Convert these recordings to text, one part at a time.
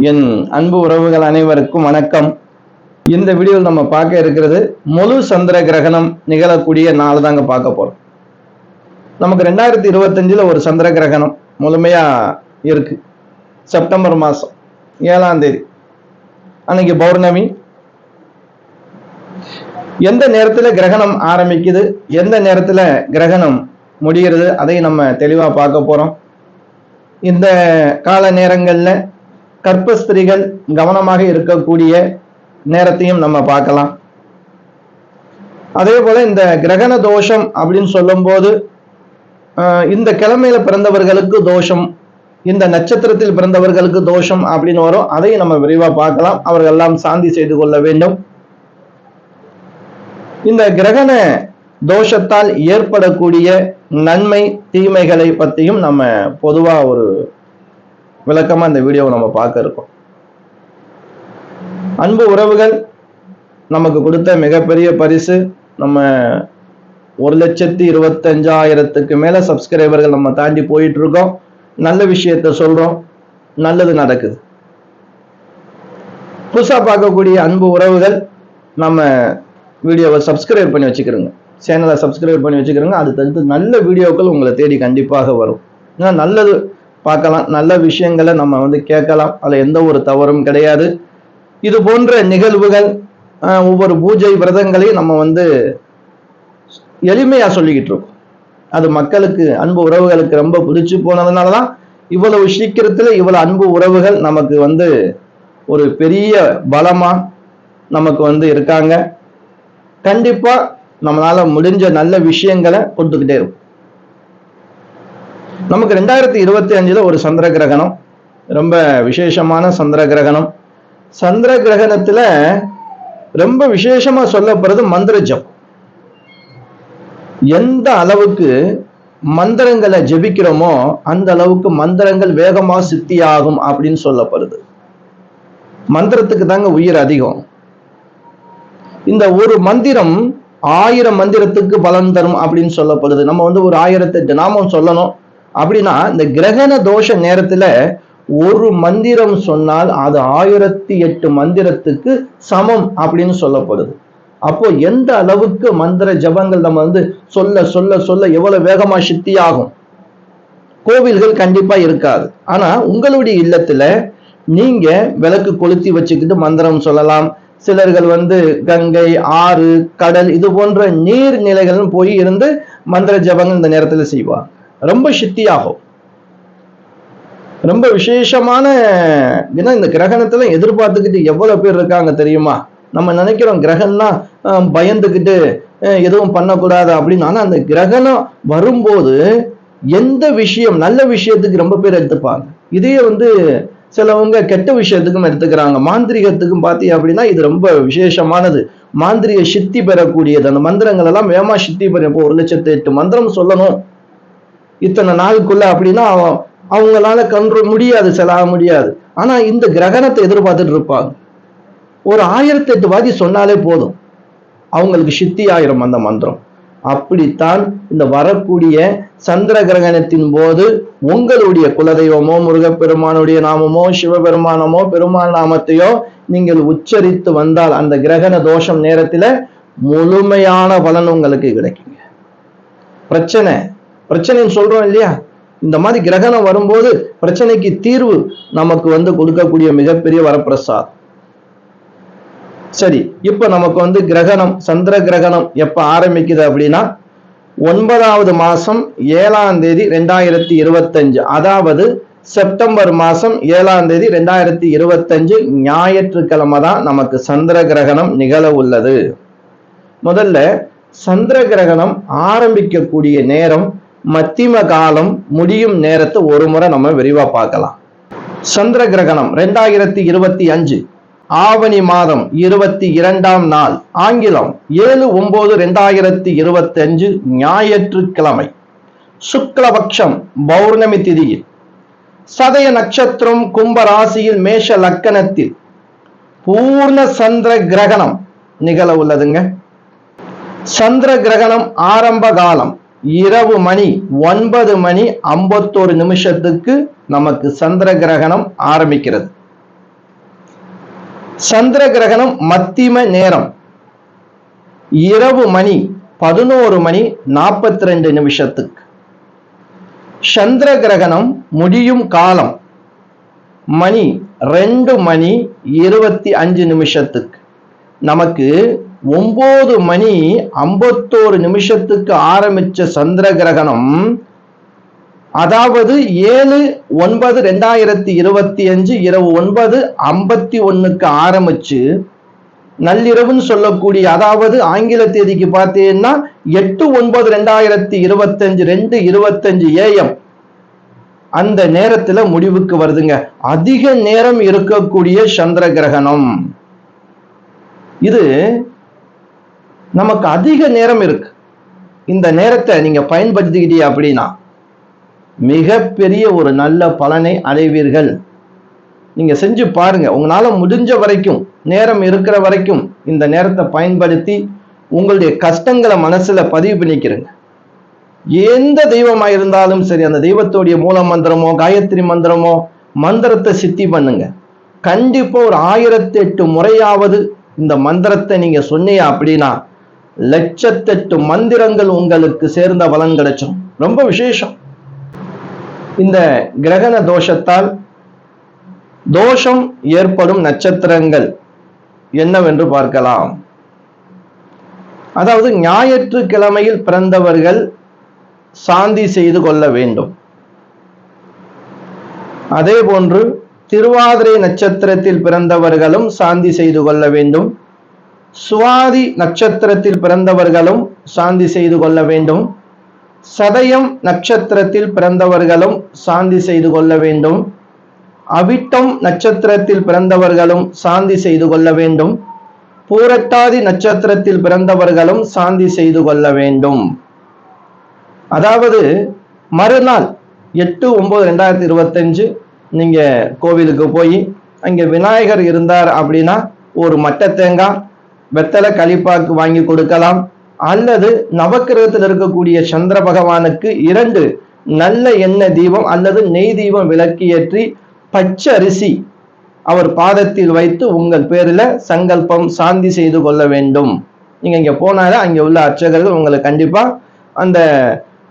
என் அன்பு உறவுகள் அனைவருக்கும் வணக்கம். இந்த வீடியோவில் நம்ம பார்க்க இருக்கிறது முழு சந்திர கிரகணம் நிகழக்கூடிய நாள் தாங்க பார்க்க போறோம். நமக்கு ரெண்டாயிரத்தி இருபத்தஞ்சில் ஒரு சந்திர கிரகணம் முழுமையா இருக்கு. செப்டம்பர் மாதம் ஏழாம் தேதி. அன்னைக்கு பௌர்ணமி. எந்த நேரத்தில் கிரகணம் ஆரம்பிக்குது எந்த நேரத்தில் கிரகணம் முடிகிறது அதை நம்ம தெளிவாக பார்க்க போகிறோம் இந்த கால நேரங்களில் கர்ப்பஸ்திரிகள் கவனமாக இருக்கக்கூடிய நேரத்தையும் நம்ம பார்க்கலாம். அதே போல இந்த கிரகண தோஷம் அப்படின்னு சொல்லும்போது இந்த கிழமையில பிறந்தவர்களுக்கு தோஷம் இந்த நட்சத்திரத்தில் பிறந்தவர்களுக்கு தோஷம் அப்படின்னு வரும். அதையும் நம்ம விரைவாக பார்க்கலாம். அவர்கள் எல்லாம் சாந்தி செய்து கொள்ள வேண்டும். இந்த கிரகண தோஷத்தால் ஏற்படக்கூடிய நன்மை தீமைகளை பற்றியும் நம்ம பொதுவாக ஒரு விளக்கமாக இந்த வீடியோவை நம்ம பார்க்க இருக்கோம். அன்பு உறவுகள் நமக்கு கொடுத்த மிகப்பெரிய பரிசு நம்ம ஒரு லட்சத்தி இருபத்தஞ்சாயிரத்துக்கு மேலே சப்ஸ்கிரைபர்கள் நம்ம தாண்டி போயிட்டு இருக்கோம் நல்ல விஷயத்த சொல்கிறோம் நல்லது நடக்குது. புதுசாக பார்க்கக்கூடிய அன்பு உறவுகள் நம்ம வீடியோவை சப்ஸ்கிரைப் பண்ணி வச்சுக்கிறோங்க சேனலை சப்ஸ்கிரைப் பண்ணி வச்சுக்கிறோங்க அடுத்தடுத்து நல்ல வீடியோக்கள் உங்களை தேடி கண்டிப்பாக வரும். ஏன்னா நல்லது பார்க்கலாம். நல்ல விஷயங்களை நம்ம வந்து கேட்கலாம். அதில் எந்த ஒரு தவறும் கிடையாது. இது போன்ற நிகழ்வுகள் ஒவ்வொரு பூஜை விரதங்களையும் நம்ம வந்து எளிமையா சொல்லிக்கிட்டு இருக்கோம். அது மக்களுக்கு அன்பு உறவுகளுக்கு ரொம்ப பிடிச்சு போனதுனால தான் இவ்வளவு சீக்கிரத்துல இவ்வளவு அன்பு உறவுகள் நமக்கு வந்து ஒரு பெரிய பலமா நமக்கு வந்து இருக்காங்க. கண்டிப்பா நம்மளால முடிஞ்ச நல்ல விஷயங்களை கொடுத்துக்கிட்டே இருக்கும் நமக்கு ரெண்டாயிரத்தி இருபத்தி அஞ்சுல ஒரு சந்திர கிரகணம். ரொம்ப விசேஷமான சந்திர கிரகணம். சந்திர கிரகணத்துல ரொம்ப விசேஷமா சொல்லப்படுறது மந்திர ஜபம் எந்த அளவுக்கு மந்திரங்களை ஜெபிக்கிறோமோ அந்த அளவுக்கு மந்திரங்கள் வேகமா சித்தியாகும் அப்படின்னு சொல்லப்படுது. மந்திரத்துக்கு தாங்க உயிர் அதிகம். இந்த ஒரு மந்திரம் ஆயிரம் மந்திரத்துக்கு பலன் தரும் அப்படின்னு சொல்லப்படுது. நம்ம வந்து ஒரு ஆயிரத்தெட்டு நாமம் சொல்லணும். அப்படின்னா இந்த கிரகண தோஷ நேரத்துல ஒரு மந்திரம் சொன்னால் அது ஆயிரத்தி எட்டு மந்திரத்துக்கு சமம் அப்படின்னு சொல்லப்படுது. அப்போ எந்த அளவுக்கு மந்திர ஜபங்கள் நம்ம வந்து சொல்ல சொல்ல சொல்ல எவ்வளவு வேகமா சித்தியாகும்? கோவில்கள் கண்டிப்பா இருக்காது. ஆனா உங்களுடைய இல்லத்துல நீங்க விளக்கு கொளுத்தி வச்சுக்கிட்டு மந்திரம் சொல்லலாம். சிலர்கள் வந்து கங்கை ஆறு கடல் இது போன்ற நீர்நிலைகள் போய் இருந்து மந்திர ஜபங்கள் இந்த நேரத்துல செய்வாங்க. ரொம்ப சித்தியாகும். ரொம்ப விசேஷமான ஏன்னா இந்த கிரகணத்துல எதிர்பார்த்துக்கிட்டு எவ்வளவு பேர் இருக்காங்க தெரியுமா? நம்ம நினைக்கிறோம் கிரகம்னா பயந்துக்கிட்டு எதுவும் பண்ணக்கூடாது அப்படின்னு. ஆனா அந்த கிரகணம் வரும்போது எந்த விஷயம் நல்ல விஷயத்துக்கு ரொம்ப பேர் எடுத்துப்பாங்க. இதே வந்து சிலவங்க கெட்ட விஷயத்துக்கும் எடுத்துக்கிறாங்க. மாந்திரிகத்துக்கும் பார்த்தீங்க அப்படின்னா இது ரொம்ப விசேஷமானது. மாந்திரிக சித்தி பெறக்கூடியது. அந்த மந்திரங்கள் எல்லாம் வேமா சித்தி பெற இப்போ ஒரு லட்சத்து எட்டு மந்திரம் சொல்லணும். இத்தனை நாளுக்குள்ள அப்படின்னா அவங்களால கண்ட்ரோல் முடியாது செலாக முடியாது. ஆனா இந்த கிரகணத்தை எதிர்பார்த்துட்டு இருப்பாங்க. ஒரு ஆயிரத்தி எட்டு வாதி சொன்னாலே போதும். அவங்களுக்கு சித்தி ஆயிரம் அந்த மந்திரம். அப்படித்தான் இந்த வரக்கூடிய சந்திர கிரகணத்தின் போது உங்களுடைய குலதெய்வமோ முருகப்பெருமானுடைய நாமமோ சிவபெருமானமோ பெருமாள் நாமத்தையோ நீங்கள் உச்சரித்து வந்தால் அந்த கிரகண தோஷம் நேரத்துல முழுமையான பலன் உங்களுக்கு கிடைக்குங்க. பிரச்சனை பிரச்சனைன்னு சொல்றோம் இல்லையா? இந்த மாதிரி கிரகணம் வரும்போது பிரச்சனைக்கு தீர்வு நமக்கு வந்து கொடுக்கக்கூடிய மிகப்பெரிய வரப்பிரசாத். சரி இப்ப நமக்கு வந்து கிரகணம் சந்திர கிரகணம் எப்ப ஆரம்பிக்குது அப்படின்னா ஒன்பதாவது மாசம் ஏழாம் தேதி ரெண்டாயிரத்தி இருபத்தஞ்சு. அதாவது செப்டம்பர் மாசம் ஏழாம் தேதி ரெண்டாயிரத்தி இருபத்தஞ்சு ஞாயிற்றுக்கிழமை தான் நமக்கு சந்திர கிரகணம் நிகழ உள்ளது. முதல்ல சந்திர கிரகணம் ஆரம்பிக்கக்கூடிய நேரம் மத்திம காலம் முடியும் நேரத்தை ஒரு முறை நம்ம விரிவா பார்க்கலாம். சந்திர கிரகணம் ரெண்டாயிரத்தி இருபத்தி அஞ்சு ஆவணி மாதம் இருபத்தி இரண்டாம் நாள் ஆங்கிலம் ஏழு ஒன்பது ரெண்டாயிரத்தி இருபத்தி அஞ்சு ஞாயிற்றுக்கிழமை. சுக்லபக்ஷம் பௌர்ணமி திதியில். சதய நட்சத்திரம் கும்ப ராசியில் மேஷ லக்கணத்தில். பூர்ண சந்திர கிரகணம் நிகழ உள்ளதுங்க. சந்திர கிரகணம் ஆரம்ப காலம் இரவு மணி ஒன்பது மணி ஐம்பத்தோரு நிமிஷத்துக்கு நமக்கு சந்திர கிரகணம் ஆரம்பிக்கிறது. சந்திர கிரகணம் மத்திம நேரம். இரவு மணி பதினோரு மணி நாற்பத்தி ரெண்டு நிமிஷத்துக்கு. சந்திர கிரகணம் முடியும் காலம் மணி ரெண்டு மணி இருபத்தி அஞ்சு நிமிஷத்துக்கு. நமக்கு ஒன்பது மணி ஐம்பத்தோரு நிமிஷத்துக்கு ஆரம்பிச்ச சந்திர கிரகணம் அதாவது ஏழு ஒன்பது ரெண்டாயிரத்தி இருபத்தி அஞ்சு இரவு ஒன்பது ஐம்பத்தி ஒன்றுக்கு ஆரம்பிச்சு நள்ளிரவுன்னு சொல்லக்கூடிய அதாவது ஆங்கில தேதிக்கு பார்த்தீங்கன்னா எட்டு ஒன்பது ரெண்டாயிரத்தி இருபத்தஞ்சு ரெண்டு இருபத்தஞ்சு ஏஎம். அந்த நேரத்துல முடிவுக்கு வருதுங்க. அதிக நேரம் இருக்கக்கூடிய சந்திர கிரகணம். இது நமக்கு அதிக நேரம் இருக்கு. இந்த நேரத்தை நீங்க பயன்படுத்திக்கிட்டீங்க அப்படின்னா மிகப்பெரிய ஒரு நல்ல பலனை அடைவீர்கள். நீங்க செஞ்சு பாருங்க. உங்களால முடிஞ்ச வரைக்கும் நேரம் இருக்கிற வரைக்கும் இந்த நேரத்தை பயன்படுத்தி உங்களுடைய கஷ்டங்களை மனசுல பதிவு பண்ணிக்கிறேங்க. எந்த தெய்வமா இருந்தாலும் சரி அந்த தெய்வத்துடைய மூல மந்திரமோ காயத்ரி மந்திரமோ மந்திரத்தை சித்தி பண்ணுங்க. கண்டிப்பா ஒரு ஆயிரத்தி எட்டு முறையாவது இந்த மந்திரத்தை நீங்க சொன்னீங்க அப்படின்னா லட்சத்தெட்டு மந்திரங்கள் உங்களுக்கு சேர்ந்த பலன் கிடைச்சிடும் ரொம்ப விசேஷம். இந்த கிரகண தோஷத்தால் தோஷம் ஏற்படும் நட்சத்திரங்கள் என்னவென்று பார்க்கலாம். அதாவது ஞாயிற்றுக்கிழமையில் பிறந்தவர்கள் சாந்தி செய்து கொள்ள வேண்டும். அதே போன்று திருவாதிரை நட்சத்திரத்தில் பிறந்தவர்களும் சாந்தி செய்து கொள்ள வேண்டும். சுவாதி நட்சத்திரத்தில் பிறந்தவர்களும் சாந்தி செய்து கொள்ள வேண்டும். சதயம் நட்சத்திரத்தில் பிறந்தவர்களும் சாந்தி செய்து கொள்ள வேண்டும். அவிட்டம் நட்சத்திரத்தில் பிறந்தவர்களும் சாந்தி செய்து கொள்ள வேண்டும். பூரட்டாதி நட்சத்திரத்தில் பிறந்தவர்களும் சாந்தி செய்து கொள்ள வேண்டும். அதாவது மறுநாள் எட்டு ஒன்பது ரெண்டாயிரத்தி இருபத்தஞ்சு நீங்கள் கோவிலுக்கு போய் அங்கே விநாயகர் இருந்தார் அப்படின்னா ஒரு மட்டை தேங்காய் வெத்தலை கலிப்பாக்கு வாங்கி கொடுக்கலாம். அல்லது நவக்கிரகத்தில் இருக்கக்கூடிய சந்திர பகவானுக்கு இரண்டு நல்ல எண்ணெய் தீபம் அல்லது நெய் தீபம் விளக்கு ஏற்றி பச்சை அரிசி அவர் பாதத்தில் வைத்து உங்கள் பேரில் சங்கல்பம் சாந்தி செய்து கொள்ள வேண்டும். நீங்கள் இங்கே போனாலே அங்கே உள்ள அர்ச்சகர்கள் உங்களுக்கு கண்டிப்பாக அந்த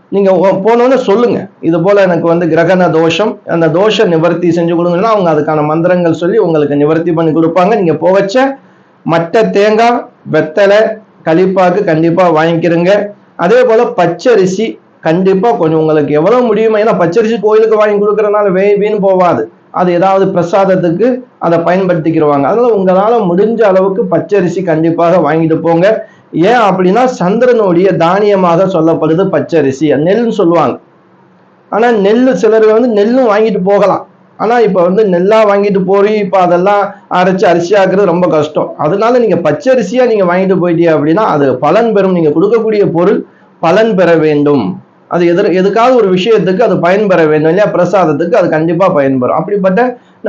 நீங்கள் ஒ- போனோன்னு இது போல் எனக்கு வந்து கிரகண தோஷம் அந்த தோஷ நிவர்த்தி செஞ்சு கொடுங்கன்னா அவங்க அதுக்கான மந்திரங்கள் சொல்லி உங்களுக்கு நிவர்த்தி பண்ணி கொடுப்பாங்க. நீங்கள் போகச்ச மற்ற தேங்காய் வெத்தலை கழிப்பாக்கு கண்டிப்பா வாங்கிக்கிறங்க. அதே போல பச்சரிசி கண்டிப்பா கொஞ்சம் உங்களுக்கு எவ்வளவு முடியுமோ ஏன்னா பச்சரிசி கோயிலுக்கு வாங்கி கொடுக்கறதுனால வே வீண் போவாது. அது ஏதாவது பிரசாதத்துக்கு அதை பயன்படுத்திக்கிடுவாங்க அதனால உங்களால முடிஞ்ச அளவுக்கு பச்சரிசி கண்டிப்பாக வாங்கிட்டு போங்க. ஏன் அப்படின்னா சந்திரனுடைய தானியமாக சொல்லப்படுது பச்சரிசி. நெல்னு சொல்லுவாங்க. ஆனா நெல் சிலர் வந்து நெல்லும் வாங்கிட்டு போகலாம். ஆனால் இப்போ வந்து நெல்லாக வாங்கிட்டு போய் இப்போ அதெல்லாம் அரைச்சி அரிசி ஆக்குறது ரொம்ப கஷ்டம். அதனால நீங்கள் பச்சரிசியாக நீங்கள் வாங்கிட்டு போயிட்டீங்க அப்படின்னா அது பலன் பெறும். நீங்கள் கொடுக்கக்கூடிய பொருள் பலன் பெற வேண்டும். அது எதிர் எதுக்காவது ஒரு விஷயத்துக்கு அது பயன்பெற வேண்டும் இல்லையா? பிரசாதத்துக்கு அது கண்டிப்பாக பயன்பெறும் அப்படிப்பட்ட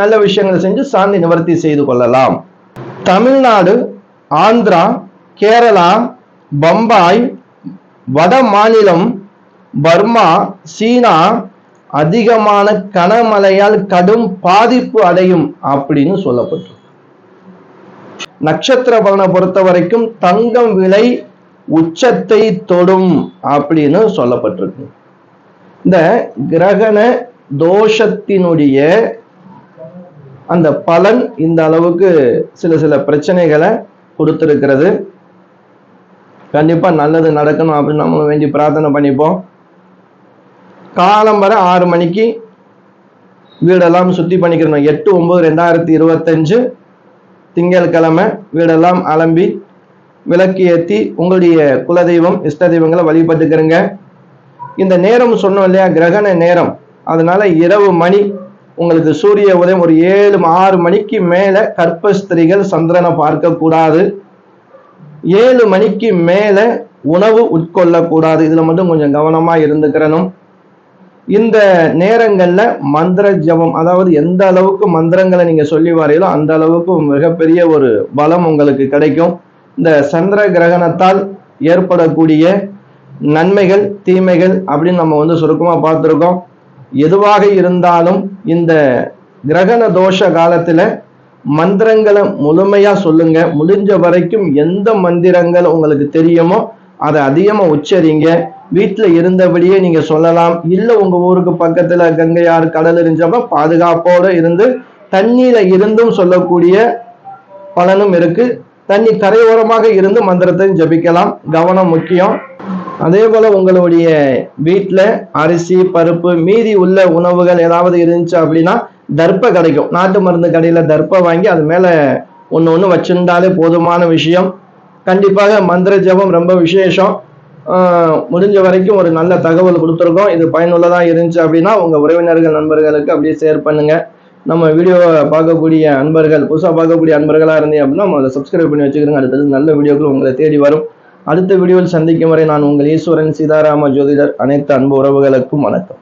நல்ல விஷயங்களை செஞ்சு சாந்தி நிவர்த்தி செய்து கொள்ளலாம். தமிழ்நாடு ஆந்திரா கேரளா பம்பாய் வட மாநிலம் பர்மா சீனா அதிகமான கனமழையால் கடும் பாதிப்பு அடையும் அப்படின்னு சொல்லப்பட்டிருக்கு. நட்சத்திர பலனை பொறுத்த வரைக்கும் தங்கம் விலை உச்சத்தை தொடும் அப்படின்னு சொல்லப்பட்டிருக்கு. இந்த கிரகண தோஷத்தினுடைய அந்த பலன் இந்த அளவுக்கு சில சில பிரச்சனைகளை கொடுத்திருக்கிறது. கண்டிப்பா நல்லது நடக்கணும் அப்படின்னு நம்ம வேண்டி பிரார்த்தனை பண்ணிப்போம். காலம் வர ஆறு மணிக்கு வீடெல்லாம் சுத்தி பண்ணிக்கிறணும். எட்டு ஒன்பது ரெண்டாயிரத்தி இருபத்தஞ்சு திங்கட்கிழமை வீடெல்லாம் அலம்பி விளக்கு ஏற்றி உங்களுடைய குலதெய்வம் இஷ்ட தெய்வங்களை வழிபட்டுக்கிறங்க. இந்த நேரம் சொன்னோம் இல்லையா கிரகண நேரம். அதனால இரவு மணி உங்களுக்கு சூரிய உதயம் ஒரு ஏழு ஆறு மணிக்கு மேல கற்பஸ்திரிகள் சந்திரனை பார்க்க கூடாது ஏழு மணிக்கு மேல உணவு உட்கொள்ளக்கூடாது. இதுல மட்டும் கொஞ்சம் கவனமா இருந்துக்கிறணும். இந்த நேரங்கள்ல மந்திர ஜபம் அதாவது எந்த அளவுக்கு மந்திரங்களை நீங்க சொல்லி வரையிலோ அந்த அளவுக்கு மிகப்பெரிய ஒரு பலம் உங்களுக்கு கிடைக்கும். இந்த சந்திர கிரகணத்தால் ஏற்படக்கூடிய நன்மைகள் தீமைகள் அப்படின்னு நம்ம வந்து சுருக்கமா பார்த்துருக்கோம். எதுவாக இருந்தாலும் இந்த கிரகண தோஷ காலத்துல மந்திரங்களை முழுமையா சொல்லுங்க. முடிஞ்ச வரைக்கும் எந்த மந்திரங்கள் உங்களுக்கு தெரியுமோ அதை அதிகமா உச்சரிங்க. வீட்டுல இருந்தபடியே நீங்க சொல்லலாம். இல்ல உங்க ஊருக்கு பக்கத்துல கங்கையாறு கடல் இருந்துச்சப்ப பாதுகாப்போட இருந்து தண்ணியில் இருந்தும் சொல்லக்கூடிய பலனும் இருக்கு. தண்ணி கரையோரமாக இருந்து மந்திரத்தை ஜபிக்கலாம். கவனம் முக்கியம். அதே போல உங்களுடைய வீட்டுல அரிசி பருப்பு மீதி உள்ள உணவுகள் ஏதாவது இருந்துச்சு அப்படின்னா தர்ப்ப கிடைக்கும். நாட்டு மருந்து கடையில தர்ப்ப வாங்கி அது மேல ஒன்று ஒன்று வச்சிருந்தாலே போதுமான விஷயம். கண்டிப்பாக மந்திர ஜபம் ரொம்ப விசேஷம். முடிஞ்ச வரைக்கும் ஒரு நல்ல தகவல் கொடுத்துருக்கோம். இது பயனுள்ளதாக இருந்துச்சு அப்படின்னா உங்கள் உறவினர்கள் நண்பர்களுக்கு அப்படியே ஷேர் பண்ணுங்கள் நம்ம வீடியோவை பார்க்கக்கூடிய அன்பர்கள் புதுசாக பார்க்கக்கூடிய அன்பர்களாக இருந்தீங்க அப்படின்னா நம்ம அதை சப்ஸ்கிரைப் பண்ணி வச்சுக்கிறோங்க அடுத்தது நல்ல வீடியோக்கள் உங்களை தேடி வரும். அடுத்த வீடியோவில் சந்திக்கும் வரை நான் உங்கள் ஈஸ்வரன் சீதாராம ஜோதிடர். அனைத்து அன்பு உறவுகளுக்கும் வணக்கம்.